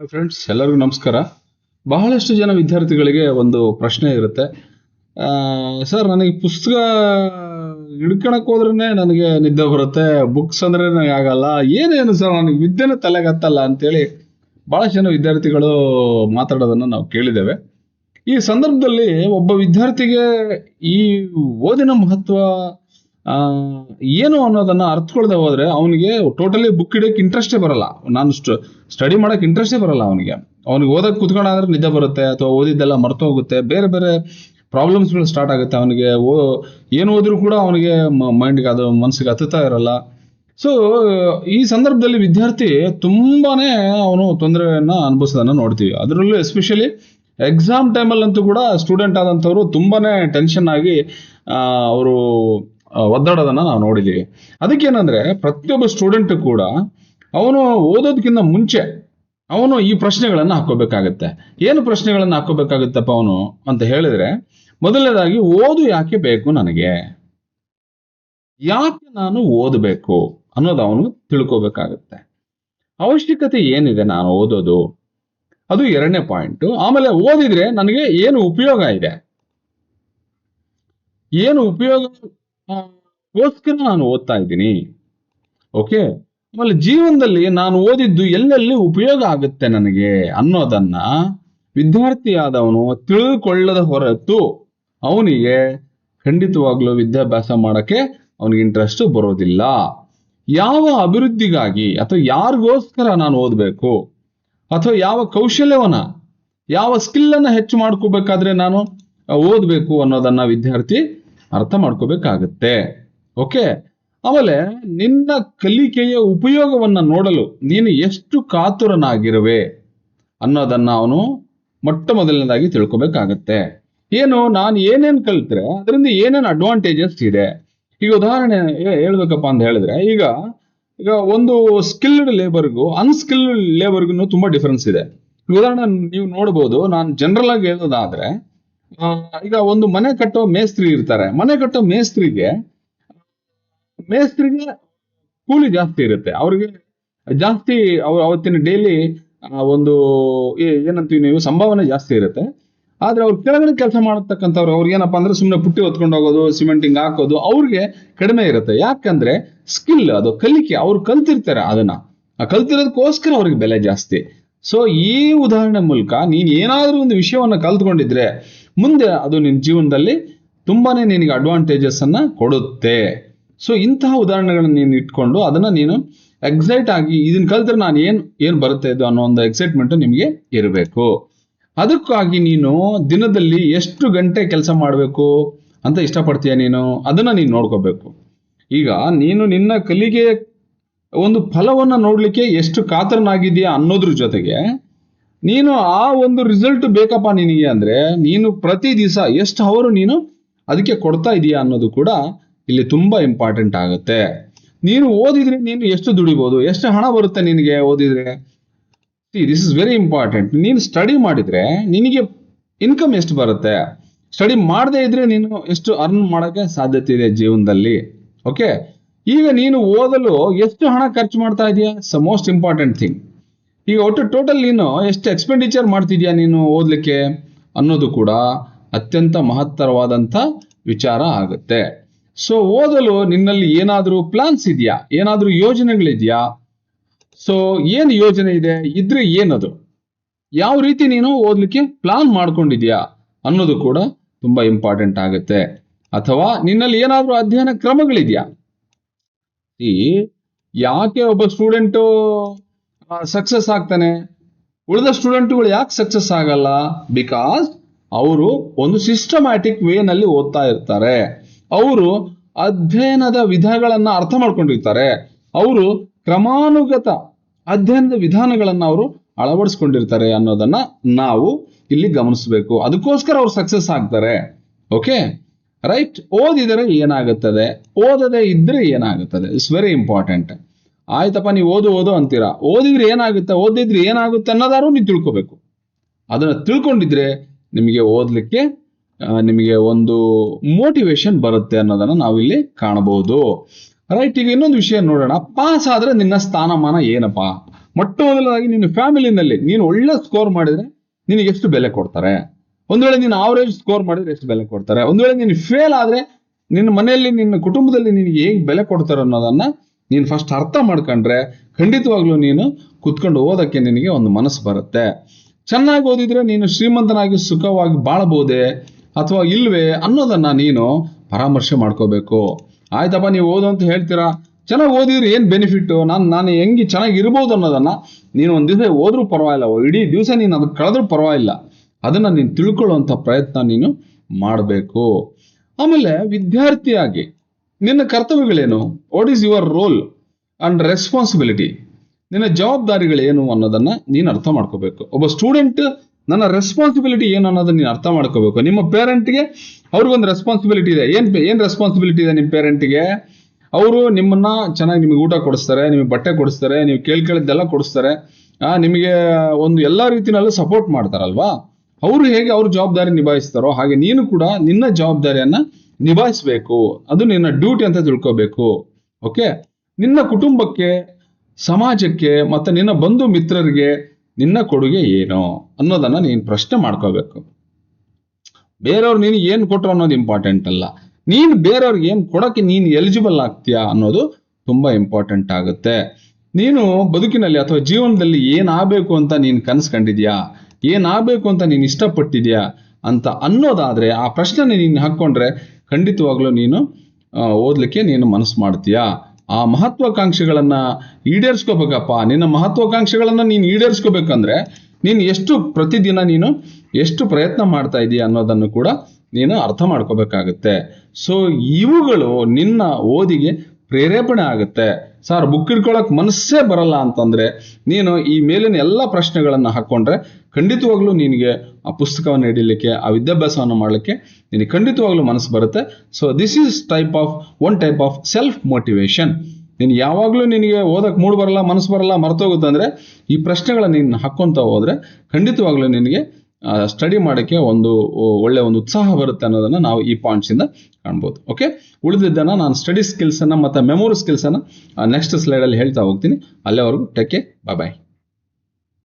Friends ಎಲ್ಲರಿಗೂ ನಮಸ್ಕಾರ. ಬಹಳಷ್ಟು ಜನ ವಿದ್ಯಾರ್ಥಿಗಳಿಗೆ ಒಂದು ಪ್ರಶ್ನೆ ಇರುತ್ತೆ. ಸರ್ ನನಗೆ ಪುಸ್ತಕ ಹಿಡ್ಕೊಳಕ್ಕೆ ಹೋದ್ರೆ ನನಗೆ ನಿದ್ದೆ ಬರುತ್ತೆ ಬುಕ್ಸ್ ಅಂದ್ರೆ ನನಗೆ ಆಗಲ್ಲ. ಏನೇನು ಸರ್ ನನಗೆ ವಿದ್ಯೆನೇ ತಲೆಗೆ ಹತ್ತಲ್ಲ ಅಂತೇಳಿ ಬಹಳಷ್ಟು ಜನ ವಿದ್ಯಾರ್ಥಿಗಳು ಮಾತಾಡೋದನ್ನ ನಾವು ಕೇಳಿದ್ದೇವೆ. ಈ ಸಂದರ್ಭದಲ್ಲಿ ಒಬ್ಬ ವಿದ್ಯಾರ್ಥಿಗೆ ಈ ಓದಿನ ಮಹತ್ವ ಏನು ಅನ್ನೋದನ್ನ ಅರ್ಥಕೊಳ್ದೆ ಹೋದ್ರೆ ಅವನಿಗೆ ಟೋಟಲಿ ಬುಕ್ ಹಿಡಿಯೋಕೆ ಇಂಟ್ರೆಸ್ಟೇ ಬರಲ್ಲ. ನಾನು ಸ್ಟಡಿ ಮಾಡೋಕೆ ಇಂಟ್ರೆಸ್ಟೇ ಬರಲ್ಲ ಅವನಿಗೆ. ಅವನಿಗೆ ಓದಕ್ ಕುತ್ಕೊಂಡಾದ್ರೆ ನಿದ್ದೆ ಬರುತ್ತೆ, ಅಥವಾ ಓದಿದ್ದೆಲ್ಲ ಮರ್ತು ಹೋಗುತ್ತೆ ಬೇರೆ ಬೇರೆ ಪ್ರಾಬ್ಲಮ್ಸ್ಗಳು ಸ್ಟಾರ್ಟ್ ಆಗುತ್ತೆ ಅವನಿಗೆ. ಓ, ಏನು ಓದಿದ್ರು ಕೂಡ ಅವನಿಗೆ ಮೈಂಡ್ಗೆ ಅದು ಮನಸ್ಸಿಗೆ ಹತ್ತುತ್ತಾ ಇರಲ್ಲ. ಸೊ ಈ ಸಂದರ್ಭದಲ್ಲಿ ವಿದ್ಯಾರ್ಥಿ ತುಂಬಾನೇ ಅವನು ತೊಂದರೆಯನ್ನ ಅನುಭವಿಸೋದನ್ನ ನೋಡ್ತೀವಿ. ಅದರಲ್ಲೂ ಎಸ್ಪೆಷಲಿ ಎಕ್ಸಾಮ್ ಟೈಮಲ್ಲಂತೂ ಕೂಡ ಸ್ಟೂಡೆಂಟ್ ಆದಂಥವ್ರು ತುಂಬಾನೇ ಟೆನ್ಷನ್ ಆಗಿ ಅವರು ಒದ್ದಾಡೋದನ್ನ ನಾವು ನೋಡಿದ್ದೀವಿ ಅದಕ್ಕೇನಂದ್ರೆ ಪ್ರತಿಯೊಬ್ಬ ಸ್ಟೂಡೆಂಟ್ ಕೂಡ ಅವನು ಓದೋದಕ್ಕಿಂತ ಮುಂಚೆ ಅವನು ಈ ಪ್ರಶ್ನೆಗಳನ್ನ ಹಾಕೋಬೇಕಾಗತ್ತೆ ಏನು ಪ್ರಶ್ನೆಗಳನ್ನ ಹಾಕೋಬೇಕಾಗುತ್ತಪ್ಪ ಅವನು ಅಂತ ಹೇಳಿದ್ರೆ ಮೊದಲನೇದಾಗಿ ಓದು ಯಾಕೆ ಬೇಕು ನನಗೆ? ಯಾಕೆ ನಾನು ಓದಬೇಕು ಅನ್ನೋದು ಅವನು ತಿಳ್ಕೋಬೇಕಾಗತ್ತೆ. ಅವಶ್ಯಕತೆ ಏನಿದೆ ನಾನು ಓದೋದು? ಅದು ಎರಡನೇ ಪಾಯಿಂಟ್ ಆಮೇಲೆ ಓದಿದ್ರೆ ನನಗೆ ಏನು ಉಪಯೋಗ ಇದೆ? ಏನು ಉಪಯೋಗ ಗೋಸ್ಕರ ನಾನು ಓದ್ತಾ ಇದ್ದೀನಿ. ಓಕೆ? ಆಮೇಲೆ ಜೀವನದಲ್ಲಿ ನಾನು ಓದಿದ್ದು ಎಲ್ಲೆಲ್ಲಿ ಉಪಯೋಗ ಆಗುತ್ತೆ ನನಗೆ ಅನ್ನೋದನ್ನ ವಿದ್ಯಾರ್ಥಿಯಾದವನು ತಿಳಿದುಕೊಳ್ಳದ ಹೊರತು ಅವನಿಗೆ ಖಂಡಿತವಾಗ್ಲೂ ವಿದ್ಯಾಭ್ಯಾಸ ಮಾಡೋಕ್ಕೆ ಅವನಿಗೆ ಇಂಟ್ರೆಸ್ಟ್ ಬರೋದಿಲ್ಲ. ಯಾವ ಅಭಿವೃದ್ಧಿಗಾಗಿ ಅಥವಾ ಯಾರಿಗೋಸ್ಕರ ನಾನು ಓದಬೇಕು? ಅಥವಾ ಯಾವ ಕೌಶಲ್ಯವನ್ನ, ಯಾವ ಸ್ಕಿಲ್ ಅನ್ನ ಹೆಚ್ಚು ಮಾಡ್ಕೋಬೇಕಾದ್ರೆ ನಾನು ಓದಬೇಕು ಅನ್ನೋದನ್ನ ವಿದ್ಯಾರ್ಥಿ ಅರ್ಥ ಮಾಡ್ಕೋಬೇಕಾಗತ್ತೆ. ಓಕೆ? ಆಮೇಲೆ ನಿನ್ನ ಕಲಿಕೆಯ ಉಪಯೋಗವನ್ನ ನೋಡಲು ನೀನು ಎಷ್ಟು ಕಾತುರನಾಗಿರುವೆ ಅನ್ನೋದನ್ನ ಅವನು ಮೊಟ್ಟ ಮೊದಲನೇದಾಗಿ ತಿಳ್ಕೊಬೇಕಾಗತ್ತೆ. ಏನು, ನಾನು ಏನೇನ್ ಕಲಿತರೆ ಅದರಿಂದ ಏನೇನು ಅಡ್ವಾಂಟೇಜಸ್ ಇದೆ? ಈಗ ಉದಾಹರಣೆ ಹೇಳ್ಬೇಕಪ್ಪ ಅಂತ ಹೇಳಿದ್ರೆ, ಈಗ ಈಗ ಒಂದು ಸ್ಕಿಲ್ಡ್ ಲೇಬರ್ಗೂ ಅನ್ಸ್ಕಿಲ್ಡ್ ಲೇಬರ್ಗೂ ತುಂಬಾ ಡಿಫರೆನ್ಸ್ ಇದೆ. ಉದಾಹರಣೆ ನೀವು ನೋಡ್ಬೋದು, ನಾನು ಜನರಲ್ ಆಗಿ ಹೇಳೋದಾದ್ರೆ ಈಗ ಒಂದು ಮನೆ ಕಟ್ಟೋ ಮೇಸ್ತ್ರಿ ಇರ್ತಾರೆ. ಮನೆ ಕಟ್ಟೋ ಮೇಸ್ತ್ರಿಗೆ ಮೇಸ್ತ್ರಿಗೆ ಕೂಲಿ ಜಾಸ್ತಿ ಇರುತ್ತೆ. ಅವ್ರಿಗೆ ಜಾಸ್ತಿ ಅವ್ರು ಅವತ್ತಿನ ಡೈಲಿ ಒಂದು ಏನಂತೀವಿ ನೀವು ಸಂಭಾವನೆ ಜಾಸ್ತಿ ಇರುತ್ತೆ. ಆದ್ರೆ ಅವ್ರು ಕೆಳಗಡೆ ಕೆಲಸ ಮಾಡತಕ್ಕಂಥವ್ರು ಅವ್ರಿಗೆ ಏನಪ್ಪಾ ಅಂದ್ರೆ ಸುಮ್ಮನೆ ಪುಟ್ಟಿ ಹೊತ್ಕೊಂಡು ಹೋಗೋದು, ಸಿಮೆಂಟಿಂಗ್ ಹಾಕೋದು, ಅವ್ರಿಗೆ ಕಡಿಮೆ ಇರುತ್ತೆ. ಯಾಕಂದ್ರೆ ಸ್ಕಿಲ್ ಅದು, ಕಲಿಕೆ. ಅವ್ರು ಕಲ್ತಿರ್ತಾರೆ ಅದನ್ನ. ಆ ಕಲ್ತಿರೋದಕ್ಕೋಸ್ಕರ ಅವ್ರಿಗೆ ಬೆಲೆ ಜಾಸ್ತಿ. ಸೊ ಈ ಉದಾಹರಣೆ ಮೂಲಕ ನೀನ್ ಏನಾದ್ರೂ ಒಂದು ವಿಷಯವನ್ನ ಕಲ್ತ್ಕೊಂಡಿದ್ರೆ ಮುಂದೆ ಅದು ನಿನ್ನ ಜೀವನದಲ್ಲಿ ತುಂಬಾನೇ ನಿನಗೆ ಅಡ್ವಾಂಟೇಜಸ್ ಅನ್ನ ಕೊಡುತ್ತೆ. ಸೊ ಇಂತಹ ಉದಾಹರಣೆಗಳನ್ನ ನೀನು ಇಟ್ಕೊಂಡು ಅದನ್ನ ನೀನು ಎಕ್ಸೈಟ್ ಆಗಿ ಇದನ್ನ ಕಲಿತ್ರೆ ನಾನು ಏನ್ ಏನ್ ಬರುತ್ತೆ ಇದು ಅನ್ನೋ ಒಂದು ಎಕ್ಸೈಟ್ಮೆಂಟ್ ನಿಮಗೆ ಇರಬೇಕು. ಅದಕ್ಕಾಗಿ ನೀನು ದಿನದಲ್ಲಿ ಎಷ್ಟು ಗಂಟೆ ಕೆಲಸ ಮಾಡಬೇಕು ಅಂತ ಇಷ್ಟಪಡ್ತೀಯ ನೀನು? ಅದನ್ನ ನೀನು ನೋಡ್ಕೋಬೇಕು. ಈಗ ನೀನು ನಿನ್ನ ಕಲಿಗೆ ಒಂದು ಫಲವನ್ನ ನೋಡ್ಲಿಕ್ಕೆ ಎಷ್ಟು ಕಾತರನಾಗಿದೆಯಾ ಅನ್ನೋದ್ರ ಜೊತೆಗೆ ನೀನು ಆ ಒಂದು ರಿಸಲ್ಟ್ ಬೇಕಪ್ಪ ನಿನಗೆ ಅಂದ್ರೆ ನೀನು ಪ್ರತಿ ದಿವಸ ಎಷ್ಟು ಅವರು ನೀನು ಅದಕ್ಕೆ ಕೊಡ್ತಾ ಇದೀಯಾ ಅನ್ನೋದು ಕೂಡ ಇಲ್ಲಿ ತುಂಬಾ ಇಂಪಾರ್ಟೆಂಟ್ ಆಗುತ್ತೆ. ನೀನು ಓದಿದ್ರೆ ನೀನು ಎಷ್ಟು ದುಡಿಬೋದು, ಎಷ್ಟು ಹಣ ಬರುತ್ತೆ ನಿನಗೆ ಓದಿದ್ರೆ? ದಿಸ್ ಇಸ್ ವೆರಿ ಇಂಪಾರ್ಟೆಂಟ್ ನೀನು ಸ್ಟಡಿ ಮಾಡಿದ್ರೆ ನಿನಗೆ ಇನ್ಕಮ್ ಎಷ್ಟು ಬರುತ್ತೆ? ಸ್ಟಡಿ ಮಾಡದೇ ಇದ್ರೆ ನೀನು ಎಷ್ಟು ಅರ್ನ್ ಮಾಡೋಕ್ಕೆ ಸಾಧ್ಯತೆ ಇದೆ ಜೀವನದಲ್ಲಿ. ಓಕೆ ಈಗ ನೀನು ಓದಲು ಎಷ್ಟು ಹಣ ಖರ್ಚು ಮಾಡ್ತಾ ಇದೆಯಾ? ಸ ಮೋಸ್ಟ್ ಇಂಪಾರ್ಟೆಂಟ್ ಥಿಂಗ್ ಈಗ ಒಟ್ಟು ಟೋಟಲ್ ನೀನು ಎಷ್ಟು ಎಕ್ಸ್ಪೆಂಡಿಚರ್ ಮಾಡ್ತಿದ್ಯಾ ನೀನು ಓದಲಿಕ್ಕೆ ಅನ್ನೋದು ಕೂಡ ಅತ್ಯಂತ ಮಹತ್ತರವಾದಂಥ ವಿಚಾರ ಆಗುತ್ತೆ. ಸೊ ಓದಲು ನಿನ್ನಲ್ಲಿ ಏನಾದರೂ ಪ್ಲಾನ್ಸ್ ಇದೆಯಾ? ಏನಾದರೂ ಯೋಜನೆಗಳಿದೆಯಾ? ಸೊ ಏನು ಯೋಜನೆ ಇದೆ? ಇದ್ರೆ ಏನದು? ಯಾವ ರೀತಿ ನೀನು ಓದಲಿಕ್ಕೆ ಪ್ಲಾನ್ ಮಾಡ್ಕೊಂಡಿದ್ಯಾ? ಅನ್ನೋದು ಕೂಡ ತುಂಬಾ ಇಂಪಾರ್ಟೆಂಟ್ ಆಗುತ್ತೆ. ಅಥವಾ ನಿನ್ನಲ್ಲಿ ಏನಾದರೂ ಅಧ್ಯಯನ ಕ್ರಮಗಳಿದೆಯಾ? ಈ ಯಾಕೆ ಒಬ್ಬ ಸ್ಟೂಡೆಂಟು ಸಕ್ಸಸ್ ಆಗ್ತಾನೆ. ಉಳಿದ ಸ್ಟೂಡೆಂಟ್ಗಳು ಯಾಕೆ ಸಕ್ಸಸ್ ಆಗಲ್ಲ? ಬಿಕಾಸ್ ಅವರು ಒಂದು ಸಿಸ್ಟಮ್ಯಾಟಿಕ್ ವೇನಲ್ಲಿ ಓದ್ತಾ ಇರ್ತಾರೆ. ಅವರು ಅಧ್ಯಯನದ ವಿಧಗಳನ್ನ ಅರ್ಥ ಮಾಡ್ಕೊಂಡಿರ್ತಾರೆ. ಅವರು ಕ್ರಮಾನುಗತ ಅಧ್ಯಯನದ ವಿಧಾನಗಳನ್ನು ಅವರು ಅಳವಡಿಸ್ಕೊಂಡಿರ್ತಾರೆ ಅನ್ನೋದನ್ನ ನಾವು ಇಲ್ಲಿ ಗಮನಿಸಬೇಕು. ಅದಕ್ಕೋಸ್ಕರ ಅವ್ರು ಸಕ್ಸಸ್ ಆಗ್ತಾರೆ. ಓಕೆ ರೈಟ್ ಓದಿದರೆ ಏನಾಗುತ್ತದೆ? ಓದದೆ ಇದ್ರೆ ಏನಾಗುತ್ತದೆ? ಇಟ್ಸ್ ವೆರಿ ಇಂಪಾರ್ಟೆಂಟ್ ಆಯ್ತಪ್ಪ, ನೀವು ಓದು ಓದು ಅಂತೀರಾ? ಓದಿದ್ರೆ ಏನಾಗುತ್ತೆ? ಓದಿದ್ರೆ ಏನಾಗುತ್ತೆ ಅನ್ನೋದಾರು ನೀವು ತಿಳ್ಕೊಬೇಕು. ಅದನ್ನ ತಿಳ್ಕೊಂಡಿದ್ರೆ ನಿಮಗೆ ಓದಲಿಕ್ಕೆ ನಿಮಗೆ ಒಂದು ಮೋಟಿವೇಶನ್ ಬರುತ್ತೆ ಅನ್ನೋದನ್ನ ನಾವಿಲ್ಲಿ ಕಾಣಬಹುದು. ರೈಟ್ ಈಗ ಇನ್ನೊಂದು ವಿಷಯ ನೋಡೋಣ. ಪಾಸ್ ಆದ್ರೆ ನಿನ್ನ ಸ್ಥಾನಮಾನ ಏನಪ್ಪಾ? ಮೊಟ್ಟ ಮೊದಲದಾಗಿ ನಿನ್ನ ಫ್ಯಾಮಿಲಿನಲ್ಲಿ ನೀನು ಒಳ್ಳೆ ಸ್ಕೋರ್ ಮಾಡಿದ್ರೆ ನಿನಗೆ ಎಷ್ಟು ಬೆಲೆ ಕೊಡ್ತಾರೆ? ಒಂದು ವೇಳೆ ನೀನು ಆವರೇಜ್ ಸ್ಕೋರ್ ಮಾಡಿದ್ರೆ ಎಷ್ಟು ಬೆಲೆ ಕೊಡ್ತಾರೆ? ಒಂದು ವೇಳೆ ನೀನು ಫೇಲ್ ಆದ್ರೆ ನಿನ್ನ ಮನೆಯಲ್ಲಿ, ನಿನ್ನ ಕುಟುಂಬದಲ್ಲಿ ನಿನಗೆ ಹೇಗೆ ಬೆಲೆ ಕೊಡ್ತಾರೆ ಅನ್ನೋದನ್ನ ನೀನು ಫಸ್ಟ್ ಅರ್ಥ ಮಾಡ್ಕೊಂಡ್ರೆ ಖಂಡಿತವಾಗ್ಲೂ ನೀನು ಕುತ್ಕೊಂಡು ಓದಕ್ಕೆ ನಿನಗೆ ಒಂದು ಮನಸ್ಸು ಬರುತ್ತೆ. ಚೆನ್ನಾಗಿ ಓದಿದ್ರೆ ನೀನು ಶ್ರೀಮಂತನಾಗಿ ಸುಖವಾಗಿ ಬಾಳ್ಬೋದೇ ಅಥವಾ ಇಲ್ವೇ ಅನ್ನೋದನ್ನ ನೀನು ಪರಾಮರ್ಶೆ ಮಾಡ್ಕೋಬೇಕು. ಆಯ್ತಪ್ಪ, ನೀವು ಓದು ಅಂತ ಹೇಳ್ತೀರಾ? ಚೆನ್ನಾಗಿ ಓದಿದ್ರೆ ಏನು ಬೆನಿಫಿಟ್ಟು ನಾನು ನಾನು ಹೆಂಗೆ ಚೆನ್ನಾಗಿ ಇರ್ಬೋದು ಅನ್ನೋದನ್ನ ನೀನು ಒಂದು ದಿವಸ ಓದ್ರೂ ಪರವಾಗಿಲ್ಲ, ಇಡೀ ದಿವಸ ನೀನು ಅದಕ್ಕೆ ಕಳೆದ್ರೂ ಪರವಾಗಿಲ್ಲ. ಅದನ್ನ ನೀನು ತಿಳ್ಕೊಳ್ಳುವಂಥ ಪ್ರಯತ್ನ ನೀನು ಮಾಡಬೇಕು. ಆಮೇಲೆ ವಿದ್ಯಾರ್ಥಿಯಾಗಿ ನಿನ್ನ ಕರ್ತವ್ಯಗಳೇನು? What is your role and responsibility ನಿನ್ನ ಜವಾಬ್ದಾರಿಗಳೇನು ಅನ್ನೋದನ್ನ ನೀನು ಅರ್ಥ ಮಾಡ್ಕೋಬೇಕು. ಒಬ್ಬ ಸ್ಟೂಡೆಂಟ್ ನನ್ನ ರೆಸ್ಪಾನ್ಸಿಬಿಲಿಟಿ ಏನು ಅನ್ನೋದನ್ನ ನೀನು ಅರ್ಥ ಮಾಡ್ಕೋಬೇಕು. ನಿಮ್ಮ ಪೇರೆಂಟ್ಗೆ ಅವ್ರಿಗೊಂದು ರೆಸ್ಪಾನ್ಸಿಬಿಲಿಟಿ ಇದೆ. ಏನು ಏನು ರೆಸ್ಪಾನ್ಸಿಬಿಲಿಟಿ ಇದೆ ನಿಮ್ಮ ಪೇರೆಂಟ್ಗೆ ಅವರು ನಿಮ್ಮನ್ನ ಚೆನ್ನಾಗಿ ನಿಮಗೆ ಊಟ ಕೊಡಿಸ್ತಾರೆ, ನಿಮಗೆ ಬಟ್ಟೆ ಕೊಡಿಸ್ತಾರೆ, ನೀವು ಕೇಳ್ಕೇಳಿದ್ದೆಲ್ಲ ಕೊಡಿಸ್ತಾರೆ. ನಿಮಗೆ ಒಂದು ಎಲ್ಲ ರೀತಿಯಲ್ಲೂ ಸಪೋರ್ಟ್ ಮಾಡ್ತಾರಲ್ವಾ? ಅವರು ಹೇಗೆ ಅವ್ರ ಜವಾಬ್ದಾರಿ ನಿಭಾಯಿಸ್ತಾರೋ ಹಾಗೆ ನೀನು ಕೂಡ ನಿನ್ನ ಜವಾಬ್ದಾರಿಯನ್ನ ನಿಭಾಯಿಸಬೇಕು. ಅದು ನಿನ್ನ ಡ್ಯೂಟಿ ಅಂತ ತಿಳ್ಕೋಬೇಕು. ಓಕೆ ನಿನ್ನ ಕುಟುಂಬಕ್ಕೆ, ಸಮಾಜಕ್ಕೆ ಮತ್ತು ನಿನ್ನ ಬಂಧು ಮಿತ್ರರಿಗೆ ನಿನ್ನ ಕೊಡುಗೆ ಏನು ಅನ್ನೋದನ್ನು ನೀನು ಪ್ರಶ್ನೆ ಮಾಡ್ಕೋಬೇಕು. ಬೇರೆಯವ್ರು ನೀನು ಏನು ಕೊಟ್ಟರು ಅನ್ನೋದು ಇಂಪಾರ್ಟೆಂಟ್ ಅಲ್ಲ. ನೀನು ಬೇರೆಯವ್ರಿಗೆ ಏನು ಕೊಡೋಕ್ಕೆ ನೀನು ಎಲಿಜಿಬಲ್ ಆಗ್ತೀಯಾ ಅನ್ನೋದು ತುಂಬ ಇಂಪಾರ್ಟೆಂಟ್ ಆಗುತ್ತೆ. ನೀನು ಬದುಕಿನಲ್ಲಿ ಅಥವಾ ಜೀವನದಲ್ಲಿ ಏನಾಗಬೇಕು ಅಂತ ನೀನು ಕನಸು ಕಂಡಿದ್ಯಾ? ಏನಾಗಬೇಕು ಅಂತ ನೀನು ಇಷ್ಟಪಟ್ಟಿದ್ಯಾ ಅಂತ ಅನ್ನೋದಾದರೆ ಆ ಪ್ರಶ್ನೆ ನೀನು ಹಾಕ್ಕೊಂಡ್ರೆ ಖಂಡಿತವಾಗ್ಲೂ ನೀನು ಓದಲಿಕ್ಕೆ ನೀನು ಮನಸ್ಸು ಮಾಡ್ತೀಯಾ? ಆ ಮಹತ್ವಾಕಾಂಕ್ಷೆಗಳನ್ನ ಈಡೇರಿಸ್ಕೋಬೇಕಪ್ಪ. ನಿನ್ನ ಮಹತ್ವಾಕಾಂಕ್ಷೆಗಳನ್ನ ನೀನು ಈಡೇರಿಸ್ಕೋಬೇಕಂದ್ರೆ ನೀನು ಎಷ್ಟು ಪ್ರತಿದಿನ ನೀನು ಎಷ್ಟು ಪ್ರಯತ್ನ ಮಾಡ್ತಾ ಇದೀಯ ಅನ್ನೋದನ್ನು ಕೂಡ ನೀನು ಅರ್ಥ ಮಾಡ್ಕೋಬೇಕಾಗುತ್ತೆ. ಸೊ ಇವುಗಳು ನಿನ್ನ ಓದಿಗೆ ಪ್ರೇರೇಪಣೆ ಆಗುತ್ತೆ. ಸರ್ ಬುಕ್ ಇಟ್ಕೊಳಕ್ ಮನಸ್ಸೇ ಬರಲ್ಲ ಅಂತಂದ್ರೆ ನೀನು ಈ ಮೇಲಿನ ಎಲ್ಲ ಪ್ರಶ್ನೆಗಳನ್ನು ಹಾಕೊಂಡ್ರೆ ಖಂಡಿತವಾಗ್ಲೂ ನಿನಗೆ ಆ ಪುಸ್ತಕವನ್ನು ಹಿಡಿಲಿಕ್ಕೆ, ಆ ವಿದ್ಯಾಭ್ಯಾಸವನ್ನು ಮಾಡಲಿಕ್ಕೆ ನಿನಗೆ ಖಂಡಿತವಾಗ್ಲೂ ಮನಸ್ಸು ಬರುತ್ತೆ. So this is type of one type of self motivation ನೀನು ಯಾವಾಗಲೂ ನಿನಗೆ ಓದಕ್ಕೆ ಮೂಡ್ ಬರಲ್ಲ, ಮನಸ್ಸು ಬರಲ್ಲ, ಮರ್ತೋಗುತ್ತೆ ಅಂದ್ರೆ ಈ ಪ್ರಶ್ನೆಗಳನ್ನ ನೀನು ಹಾಕ್ಕೊಂತ ಹೋದ್ರೆ ಖಂಡಿತವಾಗ್ಲೂ ನಿನಗೆ ಸ್ಟಡಿ ಮಾಡೋಕ್ಕೆ ಒಂದು ಒಳ್ಳೆ ಒಂದು ಉತ್ಸಾಹ ಬರುತ್ತೆ ಅನ್ನೋದನ್ನು ನಾವು ಈ ಪಾಯಿಂಟ್ಸ್ ಇಂದ ಕಾಣ್ಬೋದು. ಓಕೆ ಉಳಿದಿದ್ದನ್ನು ನಾನು ಸ್ಟಡಿ ಸ್ಕಿಲ್ಸನ್ನು ಮತ್ತು ಮೆಮೊರಿ ಸ್ಕಿಲ್ಸನ್ನು ನೆಕ್ಸ್ಟ್ ಸ್ಲೈಡಲ್ಲಿ ಹೇಳ್ತಾ ಹೋಗ್ತೀನಿ. ಅಲ್ಲಿವರೆಗೂ ಟೆಕ್ಕೆ ಬಾಯ್ ಬಾಯ್